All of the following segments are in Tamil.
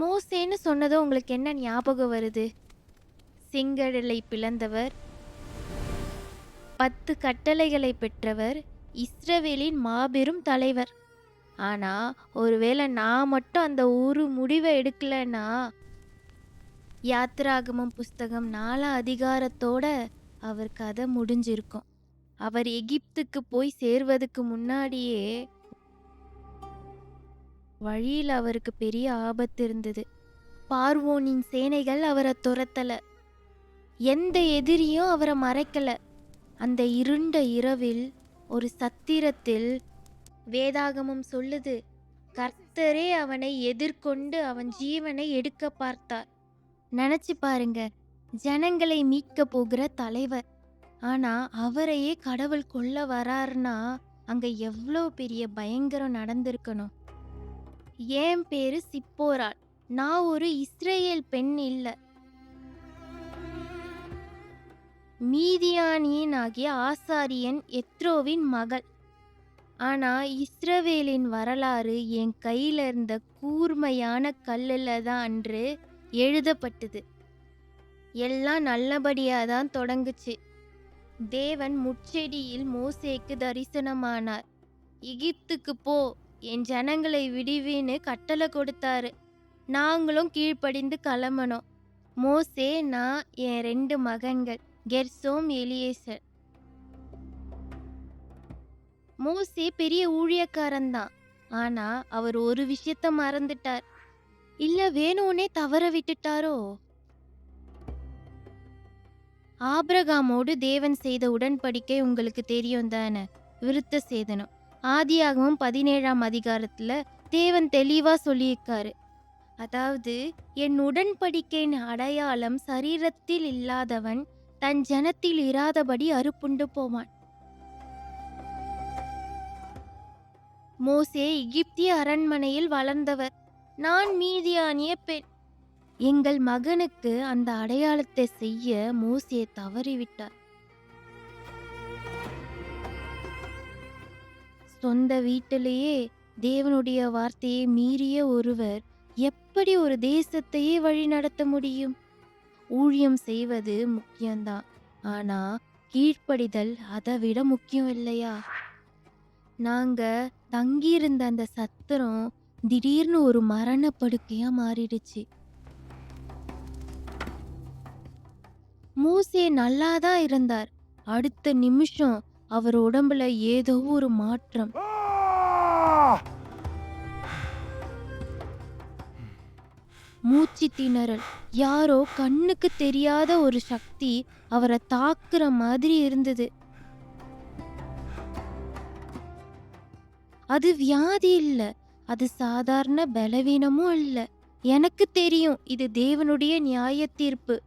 மோசேன்னு சொன்னதும் உங்களுக்கு என்ன ஞாபகம் வருது? செங்கடலை பிளந்தவர். பத்து கட்டளைகளை பெற்றவர். இஸ்ரவேலின் மாபெரும் தலைவர். ஆனா ஒருவேளை நான் மட்டும் அந்த ஒரு முடிவை எடுக்கலன்னா? யாத்ராகமம் புஸ்தகம் நாலாம் அதிகாரத்தோட அவர் கதை முடிஞ்சிருக்கும். அவர் எகிப்துக்கு போய் சேர்வதுக்கு முன்னாடியே வழியில் அவருக்கு பெரிய ஆபத்து இருந்தது. பார்வோனின் சேனைகள் அவரை துரத்தல. எந்த எதிரியும் அவரை மறைக்கல. அந்த இருண்ட இரவில் ஒரு சத்திரத்தில் வேதாகமம் சொல்லுது கர்த்தரே அவனை எதிர்கொண்டு அவன் ஜீவனை எடுக்க பார்த்தார். நினச்சி பாருங்க ஜனங்களை மீட்க போகிற தலைவர். ஆனா அவரையே கடவுள் கொல்ல வராருன்னா அங்க எவ்வளோ பெரிய பயங்கரம் நடந்திருக்கணும். என் பேரு சிப்போராள். நான் ஒரு இஸ்ரேல் பெண் இல்லை. மீதியானியின் ஆகிய ஆசாரியன் எத்ரோவின் மகள். ஆனால் இஸ்ரவேலின் வரலாறு என் கையில இருந்த கூர்மையான கல்லில் தான் அன்று எழுதப்பட்டது. எல்லாம் நல்லபடியாக தான் தொடங்குச்சு. தேவன் முச்செடியில் மோசேக்கு தரிசனமானார். எகிப்துக்கு போ என் ஜனங்களை விடுவின்னு கட்டளை கொடுத்தாரு. நாங்களும் கீழ்ப்படிந்து கிளம்பணும். மோசே நான் என் ரெண்டு மகன்கள் கெர்சோம் எலியேசர். மோசே பெரிய ஊழியக்காரன்தான் ஆனா அவர் ஒரு விஷயத்த மறந்துட்டார். இல்ல வேணும்னே தவற விட்டுட்டாரோ? ஆபிரகாமோடு தேவன் செய்த உடன்படிக்கை உங்களுக்கு தெரியும் தானே விருத்த சேதனம். ஆதியாகவும் பதினேழாம் அதிகாரத்துல தேவன் தெளிவா சொல்லியிருக்காரு. அதாவது என் உடன்படிக்கையின் அடையாளம் சரீரத்தில் இல்லாதவன் தன் ஜனத்தில் இராதபடி அறுப்புண்டு போவான். மோசே எகிப்திய அரண்மனையில் வளர்ந்தவர். நான் மீதியானிய பெண் எங்கள் மகனுக்கு அந்த அடையாளத்தை செய்ய மோசே தவறிவிட்டார். சொந்த வீட்டிலேயே தேவனுடைய வார்த்தையை மீறிய ஒருவர் எப்படி ஒரு தேசத்தையே வழி நடத்த முடியும்? ஊழியம் செய்வது முக்கியம்தான். ஆனா கீழ்ப்படிதல் அதை விட முக்கியம் இல்லையா? நாங்க தங்கியிருந்த அந்த சத்திரம் திடீர்னு ஒரு மரண படுக்கையா மாறிடுச்சு. மூசே நல்லா தான் இருந்தார். அடுத்த நிமிஷம் அவர் உடம்புல ஏதோ ஒரு மாற்றம். மூச்சு திணறல். யாரோ கண்ணுக்கு தெரியாத ஒரு சக்தி அவரை தாக்குற மாதிரி இருந்தது. அது வியாதி இல்ல. அது சாதாரண பலவீனமும் இல்ல. எனக்கு தெரியும் இது தேவனுடைய நியாய தீர்ப்பு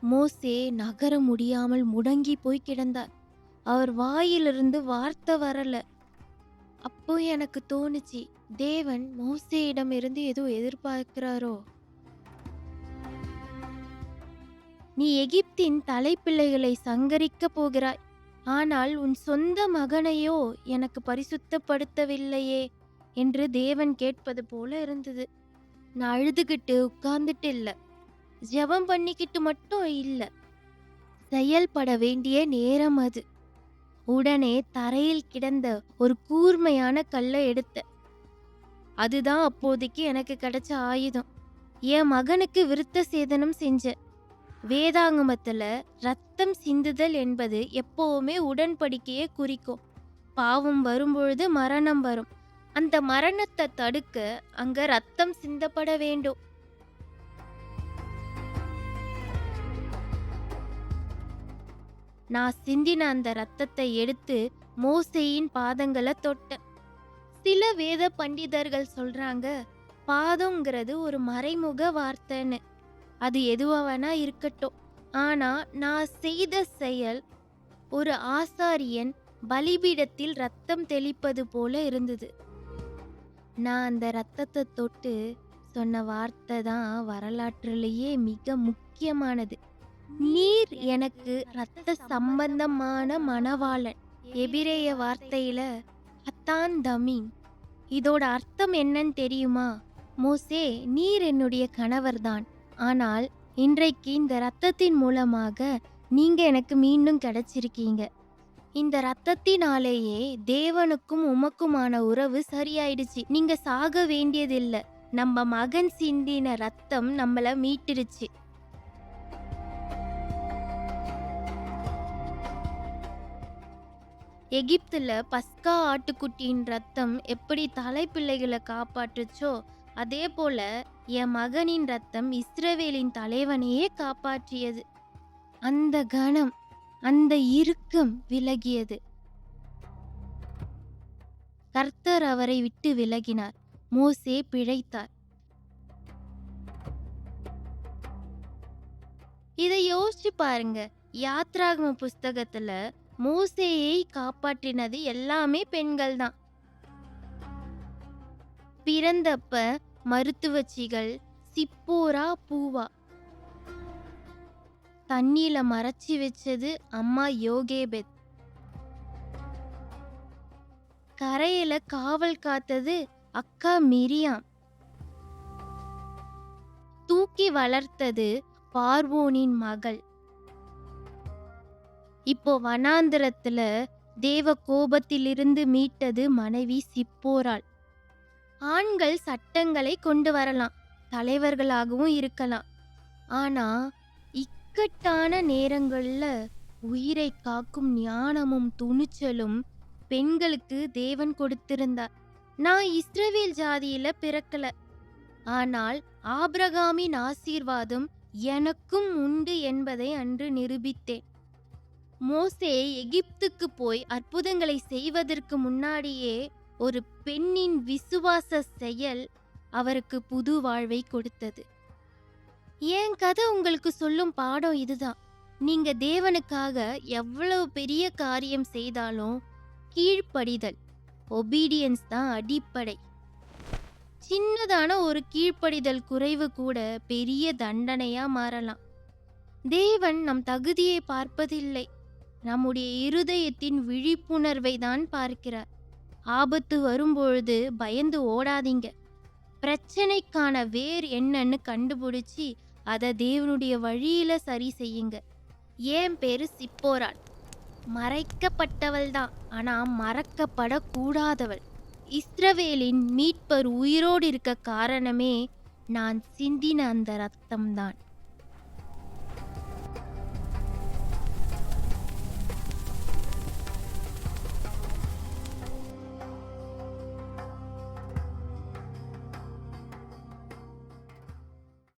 மோசே நகர முடியாமல் முடங்கி போய் கிடந்தார். அவர் வாயிலிருந்து வார்த்தை வரல. அப்போ எனக்கு தோணுச்சு தேவன் மோசையிடம் இருந்து ஏதோ எதிர்பார்க்கிறாரோ? நீ எகிப்தின் தலைப்பிள்ளைகளை சங்கரிக்க போகிறாய். ஆனால் உன் சொந்த மகனையோ எனக்கு பரிசுத்தப்படுத்தவில்லையே என்று தேவன் கேட்பது போல இருந்தது. நான் அழுதுகிட்டு உட்கார்ந்துட்டு இல்லை. ஜெபம் பண்ணிக்கிட்டு மட்டும் இல்லை. செயல்பட வேண்டிய நேரம் அது. உடனே தரையில் கிடந்த ஒரு கூர்மையான கல்லை எடுத்த. அதுதான் அப்போதைக்கு எனக்கு கிடைச்ச ஆயுதம். என் மகனுக்கு விருத்த சேதனம் செஞ்ச. வேதாங்கமத்தில் ரத்தம் சிந்துதல் என்பது எப்போவுமே உடன்படிக்கையை குறிக்கும். பாவம் வரும்பொழுது மரணம் வரும். அந்த மரணத்தை தடுக்க அங்க ரத்தம் சிந்தப்பட வேண்டும். நான் சிந்தின அந்த ரத்தத்தை எடுத்து மோசேயின் பாதங்களை தொட்டேன். சில வேத பண்டிதர்கள் சொல்றாங்க பாதங்கிறது ஒரு மறைமுக வார்த்தைன்னு. அது எதுவாக வேணா இருக்கட்டும். ஆனா நான் செய்த செயல் ஒரு ஆசாரியன் பலிபீடத்தில் ரத்தம் தெளிப்பது போல இருந்தது. நான் அந்த ரத்தத்தை தொட்டு சொன்ன வார்த்தை தான் வரலாற்றுலேயே மிக முக்கியமானது. நீர் எனக்கு ரத்த சம்பந்தமான மணவாளன். எபிரேய வார்த்தையில அத்தான் தமீன் இதோட அர்த்தம் என்னன்னு தெரியுமா? மோசே நீர் என்னுடைய கணவர்தான். ஆனால் இன்றைக்கு இந்த ரத்தத்தின் மூலமாக நீங்க எனக்கு மீண்டும் கிடைச்சிருக்கீங்க. இந்த ரத்தத்தினாலேயே தேவனுக்கும் உமக்குமான உறவு சரியாயிடுச்சு. நீங்க சாக வேண்டியதில்லை. நம்ம மகன் சிந்தின ரத்தம் நம்மளை மீட்டுடுச்சு. எகிப்துல பஸ்கா ஆட்டுக்குட்டியின் ரத்தம் எப்படி தலைப்பிள்ளைகளை காப்பாற்றுச்சோ அதே போல என் மகனின் ரத்தம் இஸ்ரவேலின் தலைவனையே காப்பாற்றியது. அந்த கணம் அந்த இறுக்கம் விலகியது. கர்த்தர் அவரை விட்டு விலகினார். மோசே பிழைத்தார். இதை யோசிச்சு பாருங்க. யாத்ராகம புஸ்தகத்துல மோசேயை காப்பாற்றினது எல்லாமே பெண்கள் தான். பிறந்தப்ப மருத்துவச்சிகள் சிப்போரா பூவா. தண்ணியில மறைச்சி வச்சது அம்மா யோகேபெத். கரையில காவல் காத்தது அக்கா மிரியாம். தூக்கி வளர்த்தது பார்வோனின் மகள். இப்போ வனாந்திரத்துல தேவ கோபத்திலிருந்து மீட்டது மனைவி சிப்போராள் ஆண்கள் சட்டங்களை கொண்டு வரலாம் தலைவர்களாகவும் இருக்கலாம். ஆனா இக்கட்டான நேரங்கள்ல உயிரை காக்கும் ஞானமும் துணிச்சலும் பெண்களுக்கு தேவன் கொடுத்திருந்தார். நான் இஸ்ரவேல் ஜாதியில பிறக்கல. ஆனால் ஆபிரகாமின் ஆசீர்வாதம் எனக்கும் உண்டு என்பதை அன்று நிரூபித்தேன். மோசே எகிப்துக்கு போய் அற்புதங்களை செய்வதற்கு முன்னாடியே ஒரு பெண்ணின் விசுவாச செயல் அவருக்கு புது வாழ்வை கொடுத்தது. என் கதை உங்களுக்கு சொல்லும் பாடம் இதுதான். நீங்க தேவனுக்காக எவ்வளவு பெரிய காரியம் செய்தாலும் கீழ்ப்படிதல் ஒபீடியன்ஸ் தான் அடிப்படை. சின்னதான ஒரு கீழ்ப்படிதல் குறைவு கூட பெரிய தண்டனையா மாறலாம். தேவன் நம் தகுதியை பார்ப்பதில்லை. நம்முடைய இருதயத்தின் விழிப்புணர்வை தான் பார்க்கிறார். ஆபத்து வரும்பொழுது பயந்து ஓடாதீங்க. பிரச்சனைக்கான வேர் என்னன்னு கண்டுபிடிச்சி அதை தேவனுடைய வழியில சரி செய்யுங்க. ஏன் பேரு சிப்போராள் மறைக்கப்பட்டவள் தான் ஆனால் மறக்கப்படக்கூடாதவள். இஸ்ரவேலின் மீட்பர் உயிரோடு இருக்க காரணமே நான் சிந்தின அந்த ரத்தம்தான்.